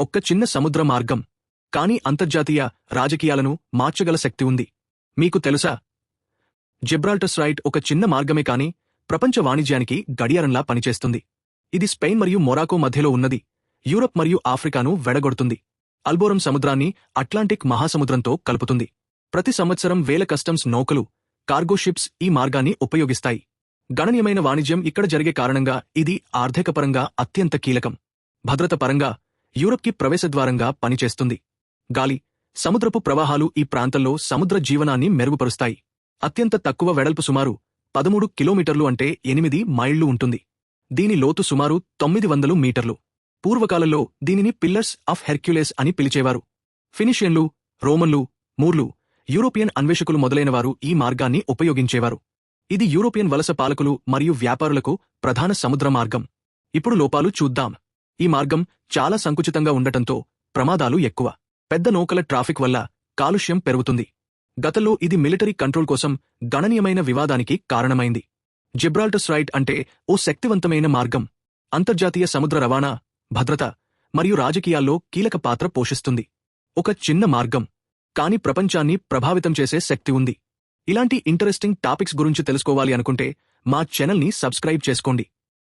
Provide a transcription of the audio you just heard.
ఒక్క చిన్న సముద్ర మార్గం. కానీ అంతర్జాతీయ రాజకీయాలను మార్చగల శక్తి ఉంది. మీకు తెలుసా? జిబ్రాల్టస్ రైట్ ఒక చిన్న మార్గమే కాని ప్రపంచ వాణిజ్యానికి గడియారంలా పనిచేస్తుంది. ఇది స్పెయిన్ మరియు మొరాకో మధ్యలో ఉన్నది. యూరప్ మరియు ఆఫ్రికాను వెడగొడుతుంది. అల్బోరం సముద్రాన్ని అట్లాంటిక్ మహాసముద్రంతో కలుపుతుంది. ప్రతి సంవత్సరం వేల కస్టమ్స్ నౌకలు కార్గో షిప్స్ ఈ మార్గాన్ని ఉపయోగిస్తాయి. గణనీయమైన వాణిజ్యం ఇక్కడ జరిగే కారణంగా ఇది ఆర్థికపరంగా అత్యంత కీలకం. భద్రత పరంగా యూరప్కి ప్రవేశద్వారంగా పనిచేస్తుంది. గాలి సముద్రపు ప్రవాహాలు ఈ ప్రాంతంలో సముద్ర జీవనాన్ని మెరుగుపరుస్తాయి. అత్యంత తక్కువ వెడల్పు సుమారు పదమూడు కిలోమీటర్లు అంటే ఎనిమిది మైళ్ళు ఉంటుంది. దీని లోతు సుమారు తొమ్మిది వందలు మీటర్లు. పూర్వకాలంలో దీనిని పిల్లర్స్ ఆఫ్ హెర్క్యులేస్ అని పిలిచేవారు. ఫినిషియన్లు రోమన్లు మూర్లు యూరోపియన్ అన్వేషకులు మొదలైనవారు ఈ మార్గాన్ని ఉపయోగించేవారు. ఇది యూరోపియన్ వలస పాలకులు మరియు వ్యాపారులకు ప్రధాన సముద్ర మార్గం. ఇప్పుడు లోపాలు చూద్దాం. ఈ మార్గం చాలా సంకుచితంగా ఉండటంతో ప్రమాదాలు ఎక్కువ. పెద్ద నౌకల ట్రాఫిక్ వల్ల కాలుష్యం పెరుగుతుంది. గతంలో ఇది మిలిటరీ కంట్రోల్ కోసం గణనీయమైన వివాదానికి కారణమైంది. జిబ్రాల్టస్ రైట్ అంటే ఓ శక్తివంతమైన మార్గం. అంతర్జాతీయ సముద్ర రవాణా భద్రత మరియు రాజకీయాల్లో కీలక పాత్ర పోషిస్తుంది. ఒక చిన్న మార్గం కాని ప్రపంచాన్ని ప్రభావితం చేసే శక్తి ఉంది. ఇలాంటి ఇంటరెస్టింగ్ టాపిక్స్ గురించి తెలుసుకోవాలి అనుకుంటే మా ఛానల్ని సబ్స్క్రైబ్ చేసుకోండి.